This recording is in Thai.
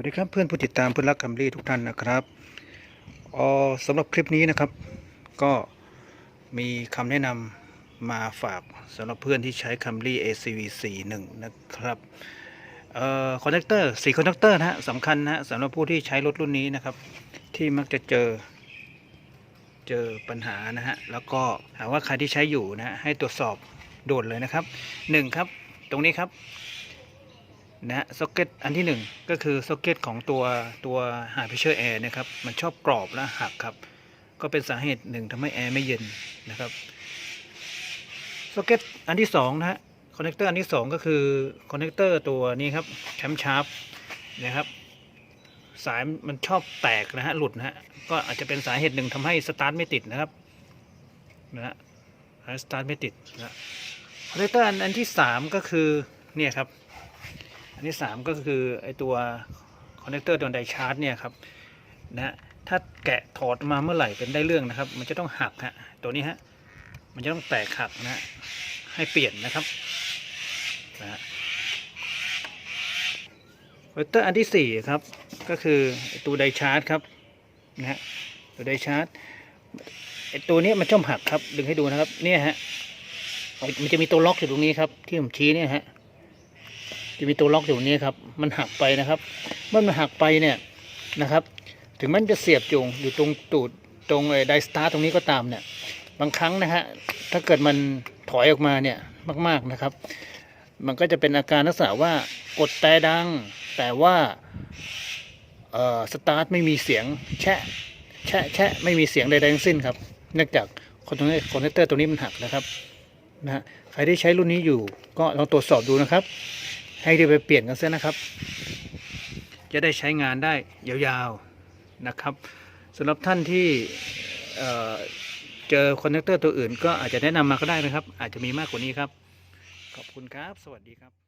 วัสดีครับเพื่อนผู้ติดตามเพื่อนรักคัมรี่ทุกท่านนะครับออสำหรับคลิปนี้นะครับ ก็มีคำแนะนำมาฝากสำหรับเพื่อนที่ใช้คัมรี่ ACV 41นะครับเอ่อคอนแทคเตอร์สีคอนแทคเตอร์นะฮะสำคัญนะฮะสำหรับผู้ที่ใช้รถรุ่นนี้นะครับ ที่มักจะเจอ เจอปัญหานะฮะแล้วก็หากว่าใครที่ใช้อยู่นะให้ตรวจสอบโด่วนเลยนะครับหนึ่งครับ ตรงนี้ครับ นะฮะซ็อกเก็ตอันที่หนึ่งก็คือซ็อกเก็ตของตัวตัว High Pressure Air นะครับ มันชอบกรอบและหักครับ ก็เป็นสาเหตุหนึ่งทำให้แอร์ไม่เย็นนะครับซ็อกเก็ตอันที่สองนะฮะคอนเนคเตอร์อันที่สองก็คือคอนเนคเตอร์ตัวนี้ครับแชมชาร์ปนะครับ สายมันชอบแตกนะฮะหลุดนะฮะก็อาจจะเป็นสาเหตุหนึ่งทำให้สตาร์ทไม่ติดนะครับนะฮะสตาร์ทไม่ติดนะคอนเนคเตอร์อันที่สามก็คือเนี่ยครับ อันที่ 3 ก็คือไอตัวคอนเนคเตอร์ตัวไดชาร์จเนี่ยครับนะถ้าแกะถอดมาเมื่อไหร่เป็นได้เรื่องนะครับ มันจะต้องหักฮะตัวนี้ฮะมันจะต้องแตกหักนะฮะให้เปลี่ยนนะครับนะฮะคอนเนคเตอร์อันที่4ครับก็คือตัวไดชาร์จครับนะฮะตัวไดชาร์จไอตัวนี้มันช่อมหักครับดึงให้ดูนะครับเนี่ยฮะมันจะมีตัวล็อกอยู่ตรงนี้ครับที่ผมชี้เนี่ยฮะ จะมีตัวล็อกอยู่นี้ครับ มันหักไปนะครับเมื่อมันหักไปเนี่ยนะครับ ถึงมันจะเสียบอยู่อยู่ตรงตูดตรงไดสตาร์ตรงนี้ก็ตามเนี่ย บางครั้งนะฮะถ้าเกิดมันถอยออกมาเนี่ยมากๆนะครับ มันก็จะเป็นอาการลักษณะว่ากดแต่ดัง แต่ว่าเอ่อสตาร์ทไม่มีเสียงแชะแชะแชะไม่มีเสียงใดๆทั้งสิ้นครับ เนื่องจากคอนโทรลคอนเนคเตอร์ตัวนี้มันหักนะครับนะฮะใครที่ใช้รุ่นนี้อยู่ก็ลองตรวจสอบดูนะครับ ให้ได้ไปเปลี่ยนกันเสียนะครับ จะได้ใช้งานได้ยาวๆนะครับสำหรับท่านที่เเจอคอนเนคเตอร์ตัวอื่น ก็อาจจะแนะนำมาก็ได้นะครับ อาจจะมีมากกว่านี้ครับ ขอบคุณครับ สวัสดีครับ